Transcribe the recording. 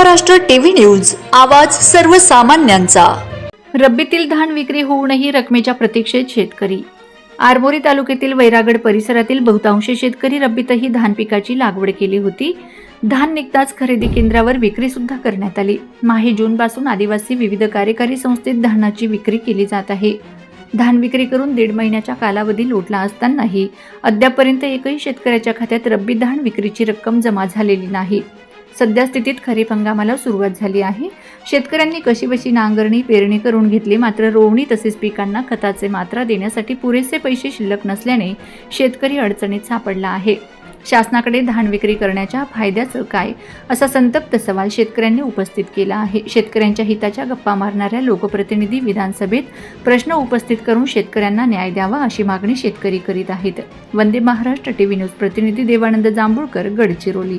Maharashtra TV news आवाज सर्वसामान्यांचा. रब्बीतील धान विक्री होऊनही रकमेच्या प्रतीक्षेत शेतकरी. आरमोरी तालुक्यातील वैरागड परिसरातील बहुतांशी शेतकरी रब्बीतही धान पिकाची लागवड केली होती. धान निघताच खरेदी केंद्रावर विक्री सुद्धा करण्यात आली. माही जून पासून आदिवासी विविध कार्यकारी संस्थेत धानाची विक्री केली जात आहे. धान विक्री करून दीड महिन्याच्या कालावधी लोटला असतानाही अद्यापर्यंत एकही शेतकऱ्याच्या खात्यात रब्बी धान विक्रीची रक्कम जमा झालेली नाही. सध्या स्थितीत खरीप हंगामाला सुरुवात झाली आहे. शेतकऱ्यांनी कशीबशी नांगरणी पेरणी करून घेतली मात्र रोवणी तसेच पिकांना खताचे मात्रा देण्यासाठी पुरेसे पैसे शिल्लक नसल्याने शेतकरी अडचणीत सापडला आहे. शासनाकडे धान विक्री करण्याच्या फायद्याचं काय? असा संतप्त सवाल शेतकऱ्यांनी उपस्थित केला आहे. शेतकऱ्यांच्या हिताच्या गप्पा मारणाऱ्या लोकप्रतिनिधी विधानसभेत प्रश्न उपस्थित करून शेतकऱ्यांना न्याय द्यावा अशी मागणी शेतकरी करीत आहेत. वंदे महाराष्ट्र टीव्ही न्यूज प्रतिनिधी देवानंद जांभूळकर गडचिरोली.